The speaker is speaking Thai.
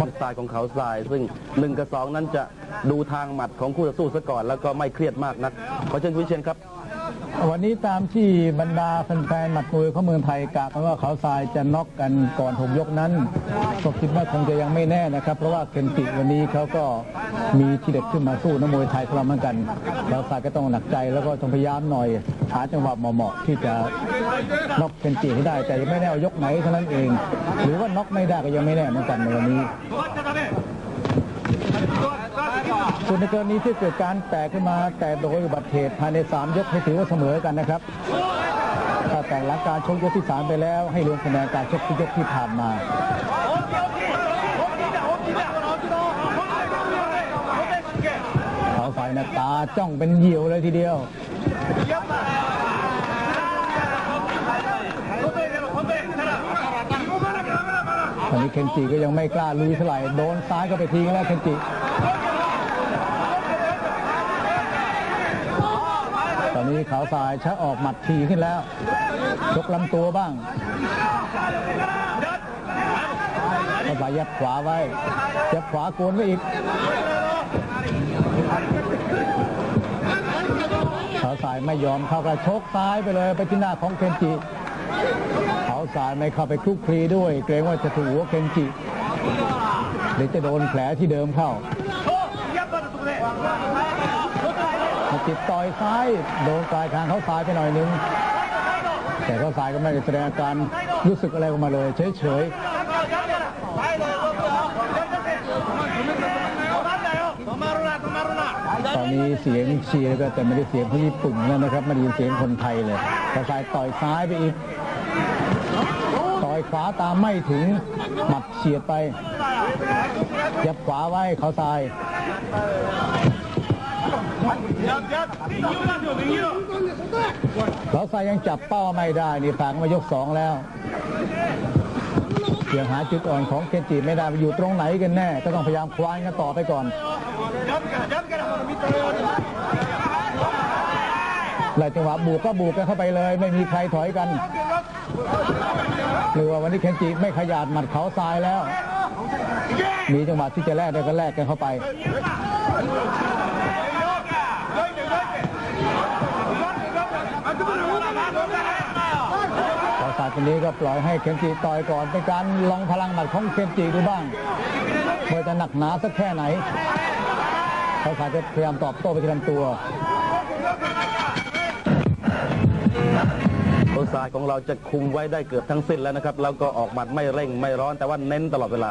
หมัดซ้ายของเขาทราย ซึ่งหนึ่งกับสองนั้นจะดูทางหมัดของคู่ต่อสู้ซะก่อน แล้วก็ไม่เครียดมากนักขอเชิญคุณวิเชียนครับ วันนี้ตามที่บรรดาแฟนๆหมัดมวยของเมืองไทยกะกันว่าเขาทรายจะน็อกกันก่อนหกยกนั้นก็คิดว่าคงจะยังไม่แน่นะครับ เพราะว่าเคนจิวันนี้เขาก็มีทีเด็ดขึ้นมาสู้นักมวยไทยของเราเหมือนกันเขาทรายก็ต้องหนักใจแล้วก็ต้องพยายามหน่อยหาจังหวะเหมาะๆที่จะน็อกเคนจิให้ได้ แต่ยังไม่แน่ยกไหนเท่านั้นเอง หรือว่าน็อกไม่ได้ก็ยังไม่แน่เหมือนกันในวันนี้ ส่วนในกรณีที่เกิดการแตกขึ้นมา แต่โดยอุบัติเหตุภายใน 3 ยกให้ถือว่าเสมอกันนะครับถ้าแต่หลังการชกยกที่ 3 ไปแล้ว ให้รวมคะแนนการชกที่ยกที่ผ่านมาเขาฝ่ายหน้าตาจ้องเป็นเหยี่ยวเลยทีเดียวตอนนี้เคนจิก็ยังไม่กล้าลุยเท่าไหร่โดนซ้ายก็ไปทีแล้วเคนจิ อนนี้ขาวสายชักออกหมัดทีขึ้นแล้วยกลำตัวบ้างขาวสายยัดขวาไว้ยัดขวาโกนไว้อีกขาวสายไม่ยอมเข้ากระชกซ้ายไปเลยไปที่หน้าของเคนจิขาวสายไม่เข้าไปคลุกคลีด้วย เกรงว่าจะถูกหัวเคนจิหรือจะโดนแผลที่เดิมเข้า มาติดต่อยซ้ายโดนปลายคางเขาซ้ายไปหน่อยนึง แต่เขาซ้ายก็ไม่ได้แสดงอาการรู้สึกอะไรออกมาเลย เฉยๆตอนนี้เสียงเชียร์ก็แต่ไม่ได้เสียงคนญี่ปุ่นแล้วนะครับไม่ได้ยินเสียงคนไทยเลยเขาซ้ายต่อยซ้ายไปอีกต่อยขวาตามไม่ถึงหมัดเฉียดไปยับขวาไว้เขาซ้าย เราใส่ยังจับเป้าไม่ได้ นี่ฝากมายกสองแล้วยังหาจุดอ่อนของเคนจิไม่ได้ว่าอยู่ตรงไหนกันแน่ ก็ต้องพยายามควานกันต่อไปก่อนหลายจังหวะบุกก็บุกกันเข้าไปเลย ไม่มีใครถอยกันหรือว่าวันนี้เคนจิไม่ขยันหมัดเขาทรายแล้ว มีจังหวะที่จะแลกได้ก็แลกกันเข้าไป ขอสายคนนี้ก็ปล่อยให้เคนจิต่อยก่อนเป็นการลองพลังหมัดของเคนจิดูบ้างว่าจะหนักหนาสักแค่ไหนเขาสายจะพยายามตอบโต้ไปทีลำตัวตัวซ้ายของเราจะคุมไว้ได้เกือบทั้งสิ้นแล้วนะครับ แล้วก็ออกหมัดไม่เร่งไม่ร้อนแต่ว่าเน้นตลอดเวลา